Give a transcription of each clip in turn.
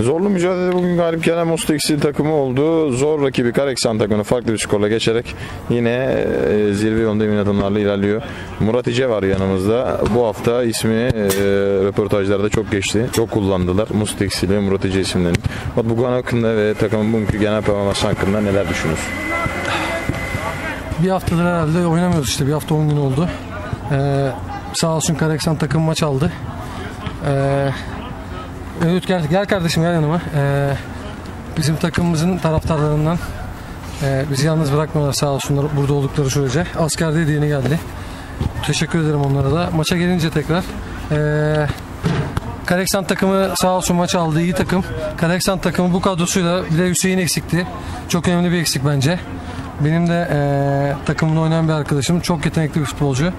Zorlu mücadelede bugün galip gelen Mustex'in takımı oldu. Zor rakibi Kareksan takımını farklı bir skorla geçerek yine e, zirve yolunda emin adımlarla ilerliyor. Murat İce var yanımızda. Bu hafta ismi e, röportajlarda çok geçti. Çok kullandılar. Mustex ile Murat İce isimlerini. Bu konu hakkında ve takımın bugünkü genel performansı hakkında neler düşünüyorsun? Bir haftadır herhalde oynamıyoruz işte. Bir hafta 10 gün oldu. Ee, sağ olsun Kareksan takım maç aldı. Ee, Öğüt gel, gel kardeşim gel yanıma. Ee, bizim takımımızın taraftarlarından e, bizi yalnız bırakmıyorlar sağ olsunlar burada oldukları sürece. Askerdeydi yeni geldi. Teşekkür ederim onlara da. Maça gelince tekrar. Ee, Kareksan takımı sağ olsun maç aldı iyi takım. Kareksan takımı bu kadrosuyla bir de Hüseyin eksikti. Çok önemli bir eksik bence. Benim de eee takımda oynayan bir arkadaşım. Çok yetenekli bir futbolcu.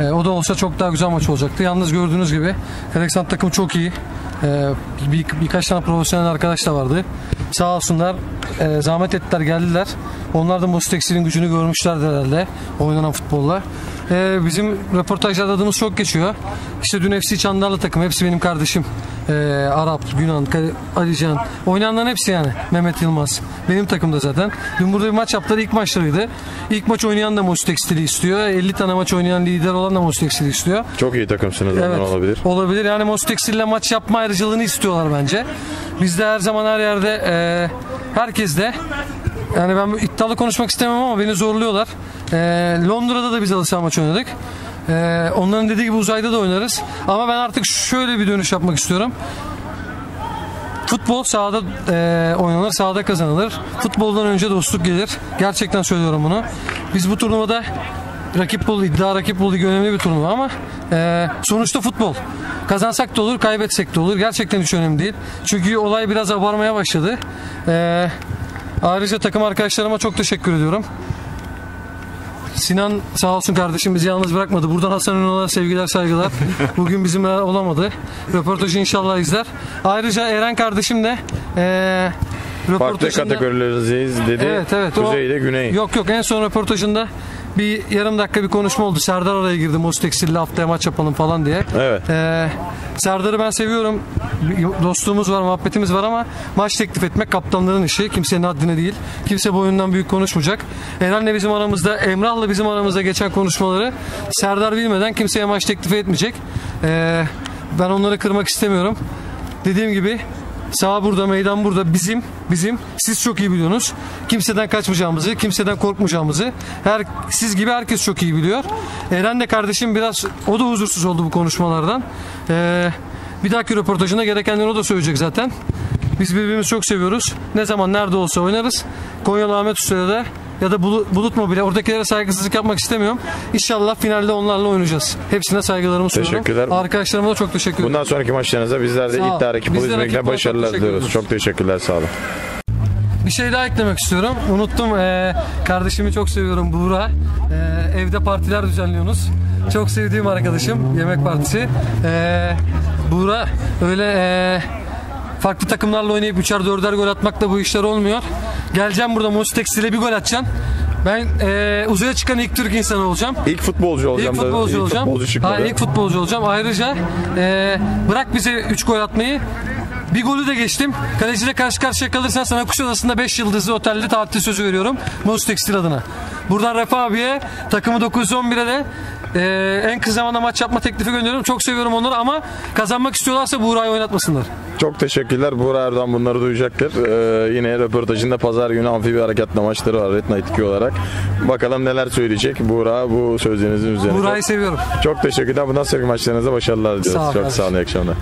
Eee, o da olsa çok daha güzel maç olacaktı. Yalnız gördüğünüz gibi Kareksan takımı çok iyi. Eee, bir, birkaç tane profesyonel arkadaş da vardı. Sağ olsunlar eee, zahmet ettiler geldiler. Onlar da Mustex'in gücünü görmüşlerdi herhalde oynanan futbolla. Eee, bizim röportajlarda adımız çok geçiyor. İşte dün FC Çandarlı takım. Hepsi benim kardeşim. Eee, Arap, Yunan, Alican. Oynayanların hepsi yani. Mehmet Yılmaz. Benim takımda zaten. Dün burada bir maç yaptılar. ilk maçlarıydı. İlk maç oynayan da Mustex'li istiyor. 50 tane maç oynayan lider olan da Mustex'li istiyor. Çok iyi takımsınız Evet. olabilir. Olabilir. Yani Mostex'le maç yapma ayrıcalığını istiyorlar bence. Biz de her zaman her yerde e, herkes de yani ben iddialı konuşmak istemem ama beni zorluyorlar. E, Londra'da da biz halı saha maçı oynadık. E, onların dediği gibi uzayda da oynarız. Ama ben artık şöyle bir dönüş yapmak istiyorum. Futbol sahada e, oynanır, sahada kazanılır. Futboldan önce dostluk gelir. Gerçekten söylüyorum bunu. Biz bu turnuvada rakip bul, iddia rakip bul ligi önemli bir turnuva ama e, sonuçta futbol. Kazansak da olur, kaybetsek de olur. Gerçekten hiç önemli değil. Çünkü olay biraz abarmaya başladı. E, ayrıca takım arkadaşlarıma çok teşekkür ediyorum. Sinan sağ olsun kardeşim bizi yalnız bırakmadı. Buradan Hasan Ünal'a sevgiler saygılar. Bugün bizimle olamadı. Röportajı inşallah izler. Ayrıca Eren kardeşim de eee Farklı kategorilerdeyiz dedi. Evet evet. o- Kuzey ile Güney. Yok yok en son röportajında bir yarım dakika bir konuşma oldu. Serdar araya girdi. Mostex'ille haftaya maç yapalım falan diye. Evet. Ee, Serdar'ı ben seviyorum. Dostluğumuz var, muhabbetimiz var ama maç teklif etmek kaptanların işi. Kimsenin haddine değil. Kimse boyundan büyük konuşmayacak. Eren'le bizim aramızda, Emrah'la bizim aramızda geçen konuşmaları Serdar bilmeden kimseye maç teklifi etmeyecek. Ee, ben onları kırmak istemiyorum. Dediğim gibi Sağ burada, meydan burada. Bizim, bizim. Siz çok iyi biliyorsunuz. Kimseden kaçmayacağımızı, kimseden korkmayacağımızı. Her siz gibi herkes çok iyi biliyor. Eren de kardeşim biraz o da huzursuz oldu bu konuşmalardan. Ee, bir dahaki röportajında gerekenleri o da söyleyecek zaten. Biz birbirimizi çok seviyoruz. Ne zaman nerede olsa oynarız. Konyalı Ahmet Usta'da da ya da Bulut, Bulut mu bile oradakilere saygısızlık yapmak istemiyorum. İnşallah finalde onlarla oynayacağız. Hepsine saygılarımı sunuyorum. Teşekkürler. Arkadaşlarıma da çok teşekkür ederim. Bundan sonraki maçlarınızda bizler de iddia rakip olarak başarılar diliyoruz. Çok teşekkürler sağ olun. Bir şey daha eklemek istiyorum. Unuttum. Ee, kardeşimi çok seviyorum Buğra. Ee, evde partiler düzenliyorsunuz. Çok sevdiğim arkadaşım. Yemek partisi. Ee, Buğra öyle ee, farklı takımlarla oynayıp üçer dörder gol atmakla bu işler olmuyor. Geleceğim burada Mustex ile bir gol atacaksın. Ben ee, uzaya çıkan ilk Türk insanı olacağım. İlk futbolcu olacağım. İlk da- futbolcu ilk olacağım. Futbolcu çıkmadı. Ha, ilk futbolcu olacağım. Ayrıca e, bırak bize 3 gol atmayı. Bir golü de geçtim. Kaleciyle karşı karşıya kalırsan sana Kuşadası'nda 5 yıldızlı otelde tatil sözü veriyorum. Tekstil adına. Buradan Refah abiye takımı 911'e de e, en kısa zamanda maç yapma teklifi gönderiyorum. Çok seviyorum onları ama kazanmak istiyorlarsa Buğra'yı oynatmasınlar. Çok teşekkürler. Buğra Erdoğan bunları duyacaktır. Ee, yine röportajında pazar günü amfibi harekatla maçları var Red Knight 2 olarak. Bakalım neler söyleyecek Buğra bu sözlerinizin üzerine. Buğra'yı seviyorum. Çok teşekkürler. Bundan sonraki maçlarınızda başarılar diliyoruz. Sağ Çok kardeşim. sağ olun. İyi akşamlar.